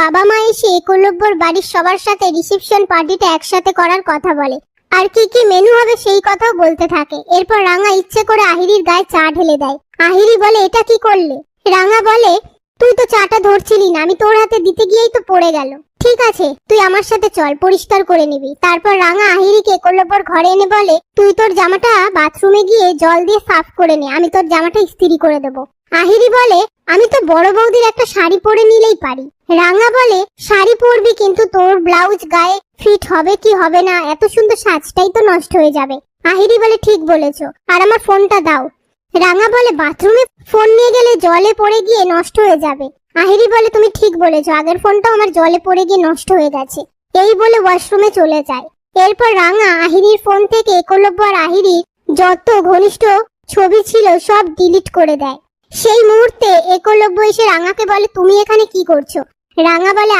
বাবা মা এসে একলব্যর বাড়ির সবার সাথে রিসেপশন পার্টিটা একসাথে করার কথা বলে। আর কি কি মেনু হবে সেই কথাও বলতে থাকে। এরপর রাঙা ইচ্ছে করে আহিরির গায়ে চা ঢেলে দেয়। আহিরি বলে, এটা কি করলে? রাঙা বলে, তুই তো চাটা ধরছিলি না, আমি তোর হাতে দিতে গিয়েই তো পড়ে গেল। ঠিক আছে, তুই আমার সাথে চল, পরিষ্কার করে নিবি। তারপর রাঙা আহিরিকে একলব্যর ঘরে এনে বলে, তুই তোর জামাটা বাথরুমে গিয়ে জল দিয়ে সাফ করে নে, আমি তোর জামাটা ইস্ত্রি করে দেবো। আহিরি বলে, আমি তো বড় বৌদির একটা শাড়ি পরে নিলেই পারি। রাঙা বলে, শাড়ি পরবি কিন্তু তোর ব্লাউজ গায়ে ফিট হবে কি হবে না, এত সুন্দর সাজটাই তো নষ্ট হয়ে যাবে। আহিরি বলে, ঠিক বলেছ, আর আমার ফোনটা দাও। রাঙা বলে, বাথরুমে ফোন নিয়ে গেলে জলে পড়ে গিয়ে নষ্ট হয়ে যাবে। আহিরি বলে, তুমি ঠিক বলেছ, আগের ফোনটাও আমার জলে পড়ে গিয়ে নষ্ট হয়ে গেছে। এই বলে ওয়াশরুমে চলে যায়। এরপর রাঙা আহিরির ফোন থেকে একলব্য আর আহিরির যত ঘনিষ্ঠ ছবি ছিল সব ডিলিট করে দেয়। সেই মুহূর্তে একলব্য এসে রাঙাকে বলে, তুমি এখানে কি করছ? রাঙা বলে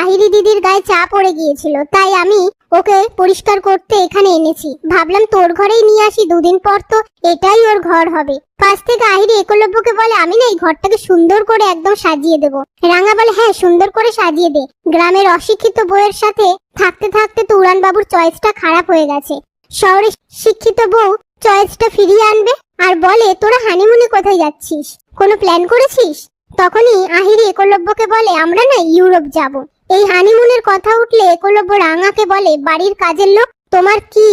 আহিরি দিদির গায়ে চা পড়ে গিয়েছিল, তাই আমি ওকে পরিষ্কার করতে এখানে এনেছি। ভাবলাম তোর ঘরেই নিয়ে আসি, দুদিন পর তো এটাই ওর ঘর হবে। পাশ থেকে আহিরি একলব্যকে বলে, আমি না এই ঘরটাকে সুন্দর করে একদম সাজিয়ে দেব। রাঙা বলে হ্যাঁ সুন্দর করে সাজিয়ে দে। গ্রামের অশিক্ষিত বউয়ের সাথে থাকতে থাকতে তো উড়ান বাবুর চয়েসটা খারাপ হয়ে গেছে। শহরে শিক্ষিত বউ চয়েসটা ফিরিয়ে আনবে আর বলে, তোরা হানিমুনে কোথায় যাচ্ছিস? কোনো প্ল্যান করেছিস? তখনই আহিরি একলব্যকে বলে, আমরা না ইউরোপ যাব। এই হানিমুনের কথা উঠলে একলব্য রাঙাকে বলে, বাড়ির কাজের লোক, তোমার কি?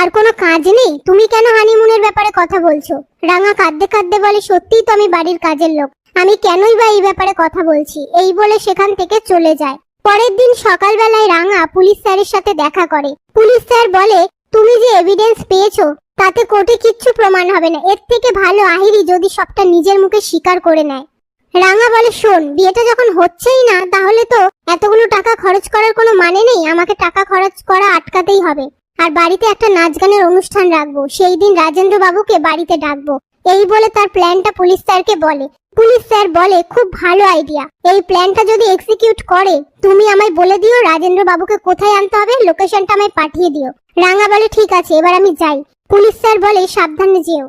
আর কোনো কাজ নেই? তুমি কেন হানিমুনের ব্যাপারে কথা বলছো? রাঙা কাঁদতে কাঁদতে বলে, সত্যিই তো আমি বাড়ির কাজের লোক। আমি কেনই বা এই ব্যাপারে কথা বলছি? এই বলে সেখান থেকে চলে যায়। পরের দিন সকালবেলায় রাঙা পুলিশ স্যারের সাথে দেখা করে। পুলিশ স্যার বলে, তুমি যে এভিডেন্স পেয়েছ, তাতে কোর্টে কিচ্ছু প্রমাণ হবে না। এর থেকে ভালো আহিরি যদি সবটা নিজের মুখে স্বীকার করে নেয়। রাঙা বলে, শোন, বিয়েটা যখন হচ্ছেই না, তাহলে তো এতগুলো টাকা খরচ করার কোনো মানে নেই। আমাকে টাকা খরচ করা আটকাতেই হবে। আর বাড়িতে একটা নাচ গানের অনুষ্ঠান রাখব। সেই দিন রাজেন্দ্র বাবুকে বাড়িতে ডাকবো। এই বলে তার প্ল্যানটা পুলিশ স্যারকে বলে। পুলিশ স্যার বলে, খুব ভালো আইডিয়া এই প্ল্যানটা যদি এক্সিকিউট করে, তুমি আমায় বলে দিও রাজেন্দ্র বাবুকে কোথায় আনতে হবে লোকেশনটা আমায় পাঠিয়ে দিও। রাঙা বলে, ঠিক আছে, এবার আমি যাই। পুলিশ স্যার বলে, সাবধানে যেও।